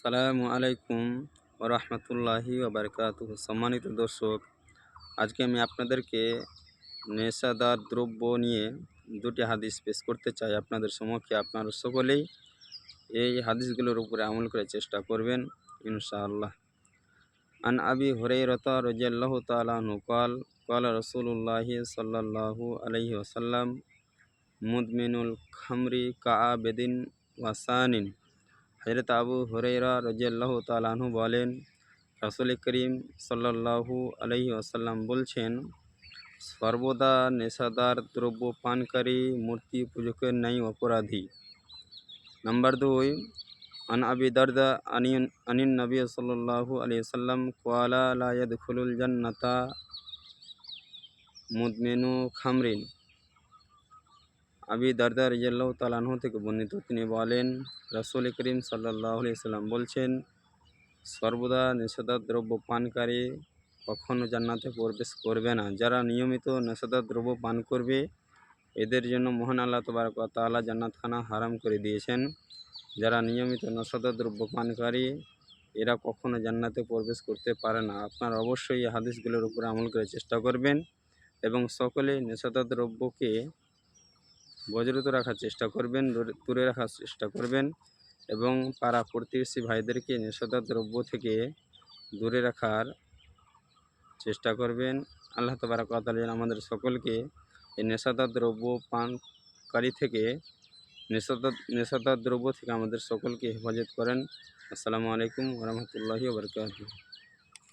সালামু আলাইকুম রহমতুল্লাহি ওবরকাত সম্মানিত দর্শক, আজকে আমি আপনাদেরকে নেশাদার দ্রব্য নিয়ে দুটি হাদিস পেশ করতে চাই। আপনাদের সমক্ষে আপনার সকলেই এই হাদিসগুলোর উপরে আমল করার চেষ্টা করবেন, ইনশাআল্লাহ। আন আবি হরেরতা রজিয়াল্লাহ তালা তালুকাল কাল রসুল্লাহ সাল্লাহু আলহি ওসাল্লাম মুদমিনুল খামরি কাআবেদিন ওয়াসানিন হজরত আবু হরেরা রজিয়াল্লাহ তালাহু বলেন রাসুল করিম সাল্লাহু আলহি আসাল্লাম বলছেন সর্বদা নেশাদার দ্রব্য পানকারী মূর্তি পূজকের ন্যায় অপরাধী নাম্বার দুই আন আবি দারদা আনিন আনিন নবী সাল্লাহু আলি সাল্লাম কোয়ালা লায়দ খুলুল জান্নাতা মুদমেনু খামরিন আবি দারদা রিজাল্লাহ তালাহ থেকে বর্ণিত, তিনি বলেন, রসুল করিম সাল্লাহ সাল্লাম বলছেন, সর্বদা নেশাদার দ্রব্য পানকারী কখনও জান্নাতে প্রবেশ করবে না। যারা নিয়মিত নেশাদার দ্রব্য পান করবে, এদের জন্য মোহন আল্লাহ তবারক তালা জান্নাতখানা হারাম করে দিয়েছেন। যারা নিয়মিত নেশাদার দ্রব্য পানকারী, এরা কখনো জান্নাতে প্রবেশ করতে পারে না। আপনারা অবশ্যই এই হাদিসগুলোর উপরে আমল করে চেষ্টা করবেন এবং সকলে নেশাদার দ্রব্যকে বজ্রত রাখার চেষ্টা করবেন, দূরে- রাখার চেষ্টা করবেন এবং পাড়া প্রতিবেশী ভাইদেরকে নেশাদার দ্রব্য থেকে দূরে রাখার চেষ্টা করবেন। আল্লাহ তবরাকাল আমাদের সকলকে এই নেশাদার দ্রব্য পানকারী থেকে, নেশাদার নেশাদার দ্রব্য থেকে আমাদের সকলকে হেফাজত করেন। আসসালামু আলাইকুম রহমতুল্লাহি ওবরকাত